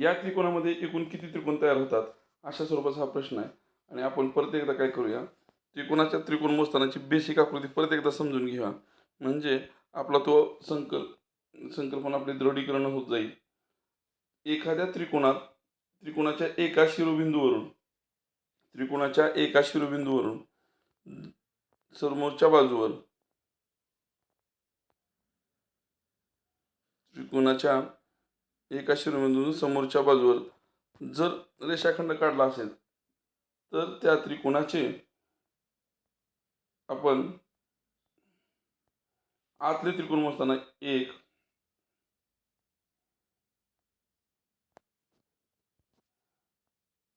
या त्रिकोणामध्ये एकूण किती त्रिकोण तयार होतात? अशा स्वरूपाचा हा प्रश्न आहे. आणि आपण परत एकदा काय करूया? त्रिकोणाच्या त्रिकोण मोजतानाची बेसिक आकृती परत एकदा समजून घेऊया. म्हणजे आपला तो संकल्प संकल्पना आपली दृढीकरण होत जाईल. एखाद्या त्रिकोणात त्रिकोणाच्या एका शिरोबिंदूवरून त्रिकोणाच्या एका शिरोबिंदूवरून समोरच्या बाजूवर त्रिकोणाच्या एका शिरोबिंदूतून समोरच्या बाजूवर जर रेषाखंड काढला असेल तर त्या त्रिकोणाचे आपण आतले त्रिकोण मोजताना एक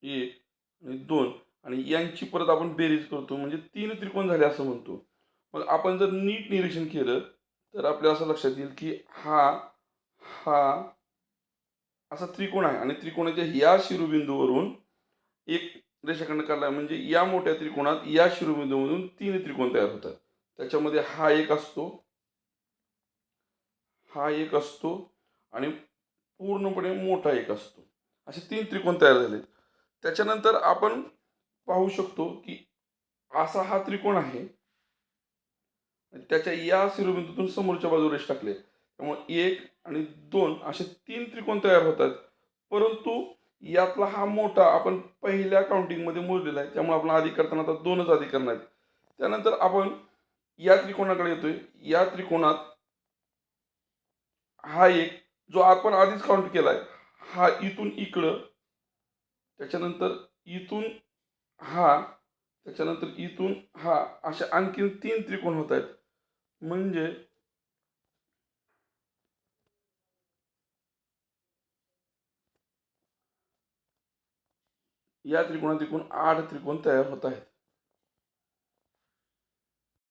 एक आणि दोन. आणि यांची परत आपण बेरीज करतो. म्हणजे तीन त्रिकोण झाले असं म्हणतो. मग आपण जर नीट निरीक्षण केलं तर आपल्या असं लक्षात येईल की हा हा असा त्रिकोण आहे. आणि त्रिकोणाच्या या शिरोबिंदूवरून एक रेषाखंड काढला म्हणजे या मोठ्या त्रिकोणात या शिरोबिंदूमधून तीन त्रिकोण तयार होतात. त्याच्यामध्ये हा एक असतो हा एक असतो आणि पूर्णपणे मोठा एक असतो. असे तीन त्रिकोण तयार झाले. त्याच्यानंतर आपण पाहू शकतो की असा हा त्रिकोण आहे. त्याच्या या शिरोबिंदूतून समोरच्या बाजूला रेष टाकले. त्यामुळे एक आणि दोन असे तीन त्रिकोण तयार होतात. परंतु यातला हा मोठा आपण पहिल्या काउंटिंगमध्ये मोजलेला आहे. त्यामुळे आपण आधी करताना आता दोनच आधी करणार आहेत. त्यानंतर आपण या त्रिकोणाकडे येतोय. या त्रिकोणात हा एक जो आपण आधीच काउंट केला आहे हा इथून इकडं त्याच्यानंतर इथून हा त्याच्यानंतर इथून हा असे आणखीन तीन त्रिकोण होत आहेत. म्हणजे या त्रिकोणात एकूण आठ त्रिकोण तयार होत आहेत.